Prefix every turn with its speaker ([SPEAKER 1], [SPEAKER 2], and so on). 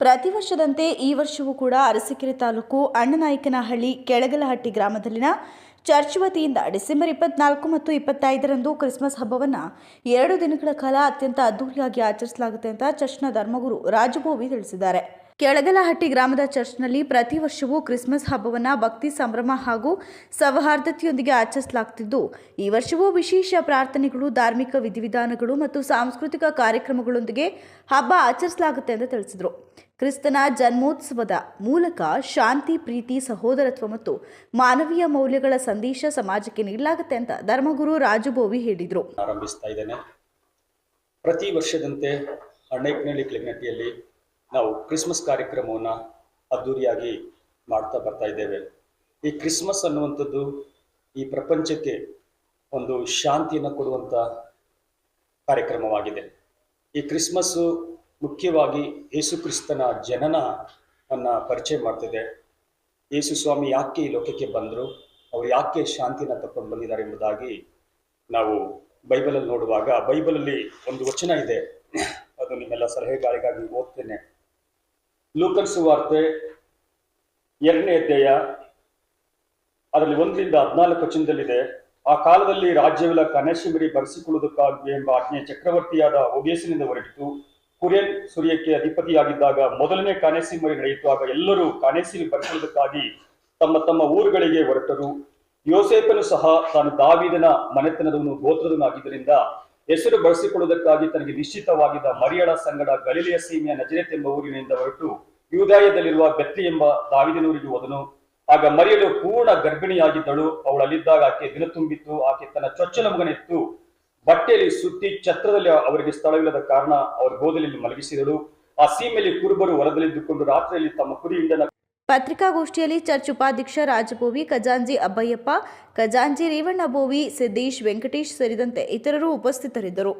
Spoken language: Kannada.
[SPEAKER 1] ಪ್ರತಿ ವರ್ಷದಂತೆ ಈ ವರ್ಷವೂ ಕೂಡ ಅರಸೀಕೆರೆ ತಾಲೂಕು ಅಣ್ಣನಾಯಕನಹಳ್ಳಿ ಕೆಳಗಲಹಟ್ಟಿ ಗ್ರಾಮದಲ್ಲಿನ ಚರ್ಚ್ ವತಿಯಿಂದ ಡಿಸೆಂಬರ್ ಇಪ್ಪತ್ನಾಲ್ಕು ಮತ್ತು ಇಪ್ಪತ್ತೈದರಂದು ಕ್ರಿಸ್ಮಸ್ ಹಬ್ಬವನ್ನು ಎರಡು ದಿನಗಳ ಕಾಲ ಅತ್ಯಂತ ಅದ್ದೂರಿಯಾಗಿ ಆಚರಿಸಲಾಗುತ್ತೆ ಅಂತ ಚರ್ಚ್ನ ಧರ್ಮಗುರು ರಾಜಭೋವಿ ತಿಳಿಸಿದ್ದಾರೆ. ಕೆಳಗಲಹಟ್ಟಿ ಗ್ರಾಮದ ಚರ್ಚ್ನಲ್ಲಿ ಪ್ರತಿ ವರ್ಷವೂ ಕ್ರಿಸ್ಮಸ್ ಹಬ್ಬವನ್ನು ಭಕ್ತಿ ಸಂಭ್ರಮ ಹಾಗೂ ಸೌಹಾರ್ದತೆಯೊಂದಿಗೆ ಆಚರಿಸಲಾಗುತ್ತಿದ್ದು ಈ ವರ್ಷವೂ ವಿಶೇಷ ಪ್ರಾರ್ಥನೆಗಳು, ಧಾರ್ಮಿಕ ವಿಧಿವಿಧಾನಗಳು ಮತ್ತು ಸಾಂಸ್ಕೃತಿಕ ಕಾರ್ಯಕ್ರಮಗಳೊಂದಿಗೆ ಹಬ್ಬ ಆಚರಿಸಲಾಗುತ್ತೆ ಎಂದು ತಿಳಿಸಿದರು. ಕ್ರಿಸ್ತನ ಜನ್ಮೋತ್ಸವದ ಮೂಲಕ ಶಾಂತಿ, ಪ್ರೀತಿ, ಸಹೋದರತ್ವ ಮತ್ತು ಮಾನವೀಯ ಮೌಲ್ಯಗಳ ಸಂದೇಶ ಸಮಾಜಕ್ಕೆ ನೀಡಲಾಗುತ್ತೆ ಅಂತ ಧರ್ಮಗುರು ರಾಜುಬೋವಿ ಹೇಳಿದರು.
[SPEAKER 2] ಪ್ರತಿ ವರ್ಷದಂತೆ ನಾವು ಕ್ರಿಸ್ಮಸ್ ಕಾರ್ಯಕ್ರಮವನ್ನು ಅದ್ದೂರಿಯಾಗಿ ಮಾಡ್ತಾ ಬರ್ತಾ ಇದ್ದೇವೆ. ಈ ಕ್ರಿಸ್ಮಸ್ ಅನ್ನುವಂಥದ್ದು ಈ ಪ್ರಪಂಚಕ್ಕೆ ಒಂದು ಶಾಂತಿಯನ್ನು ಕೊಡುವಂಥ ಕಾರ್ಯಕ್ರಮವಾಗಿದೆ. ಈ ಕ್ರಿಸ್ಮಸ್ಸು ಮುಖ್ಯವಾಗಿ ಯೇಸು ಕ್ರಿಸ್ತನ ಜನನವನ್ನು ಪರಿಚಯ ಮಾಡ್ತಿದೆ. ಯೇಸು ಸ್ವಾಮಿ ಯಾಕೆ ಈ ಲೋಕಕ್ಕೆ ಬಂದರು, ಅವರು ಯಾಕೆ ಶಾಂತಿನ ತಕೊಂಡು ಬಂದಿದ್ದಾರೆ ಎಂಬುದಾಗಿ ನಾವು ಬೈಬಲಲ್ಲಿ ನೋಡುವಾಗ, ಬೈಬಲಲ್ಲಿ ಒಂದು ವಚನ ಇದೆ. ಅದು ನಿಮ್ಮೆಲ್ಲ ಸಲಹೆಗಾರಿಗಾಗಿ ಓದ್ತೇನೆ. ಲೂಕನ್ ಸುವಾರ್ತೆ ಎರಡನೇ ಅಧ್ಯಾಯ, ಅದರಲ್ಲಿ ಒಂದರಿಂದ ಹದಿನಾಲ್ಕು ವಚನದಲ್ಲಿದೆ, ಆ ಕಾಲದಲ್ಲಿ ರಾಜ್ಯವೆಲ್ಲ ಕನಶಿಮಿರಿ ಬರೆಸಿಕೊಳ್ಳುವುದಕ್ಕಾಗಿ ಎಂಬ ಆಜ್ಞೆ ಚಕ್ರವರ್ತಿಯಾದ ಒಬೇಸಿನಿಂದ ಹೊರಟಿತು. ಕುರಿಯನ್ ಸೂರ್ಯಕ್ಕೆ ಅಧಿಪತಿಯಾಗಿದ್ದಾಗ ಮೊದಲನೇ ಕಾನೇಸಿಮರಿ ನಡೆಯಿತು. ಆಗ ಎಲ್ಲರೂ ಕಾನೇಸಿಲಿ ಬರೆಸುವುದಕ್ಕಾಗಿ ತಮ್ಮ ತಮ್ಮ ಊರುಗಳಿಗೆ ಹೊರಟರು. ಯೋಸೇಪನು ಸಹ ತಾನು ದಾವಿದನ ಮನೆತನದವನು ಗೋತ್ರದನಾಗಿದ್ದರಿಂದ ಹೆಸರು ಬಳಸಿಕೊಳ್ಳುವುದಕ್ಕಾಗಿ ತನಗೆ ನಿಶ್ಚಿತವಾಗಿದ್ದ ಮರಿಯಳ ಸಂಗಡ ಗಲೀಲಿಯ ಸೀಮೆಯ ನಜರೇತ್ ಎಂಬ ಊರಿನಿಂದ ಹೊರಟು. ಯೂದಾಯದಲ್ಲಿರುವ ಬೆತ್ತಿ ಎಂಬ ದಾವಿದನೂರಿಗೆ ಹೋದನು. ಆಗ ಮರಿಯಲು ಪೂರ್ಣ ಗರ್ಭಿಣಿಯಾಗಿದ್ದಳು. ಅವಳಲ್ಲಿದ್ದಾಗ ಆಕೆ ದಿನ ತುಂಬಿತ್ತು. ಆಕೆ ತನ್ನ ಚೊಚ್ಚಲ ಮಗನಿತ್ತು. ಬಟ್ಟೆಯಲ್ಲಿ ಸುತ್ತಿ ಛತ್ರದಲ್ಲಿ ಅವರಿಗೆ ಸ್ಥಳವಿಲ್ಲದ ಕಾರಣ ಅವರ ಗೋದಲಿಯಲ್ಲಿ ಮಲಗಿಸಿದಳು. ಆ ಸೀಮೆಯಲ್ಲಿ ಕುರುಬರು ಹೊರದಲ್ಲಿದ್ದುಕೊಂಡು ರಾತ್ರಿಯಲ್ಲಿ ತಮ್ಮ ಕುರಿಯಿಂದ
[SPEAKER 1] ಪತ್ರಿಕಾಗೋಷ್ಠಿಯಲ್ಲಿ ಚರ್ಚ್ ಉಪಾಧ್ಯಕ್ಷ ರಾಜಭೋವಿ ಖಜಾಂಜಿ ಅಬ್ಬಯ್ಯಪ್ಪ ಖಜಾಂಜಿ ರೇವಣ್ಣ ಬೋವಿ ಸಿದ್ದೇಶ್ ವೆಂಕಟೇಶ್ ಸೇರಿದಂತೆ ಇತರರು ಉಪಸ್ಥಿತರಿದ್ದರು.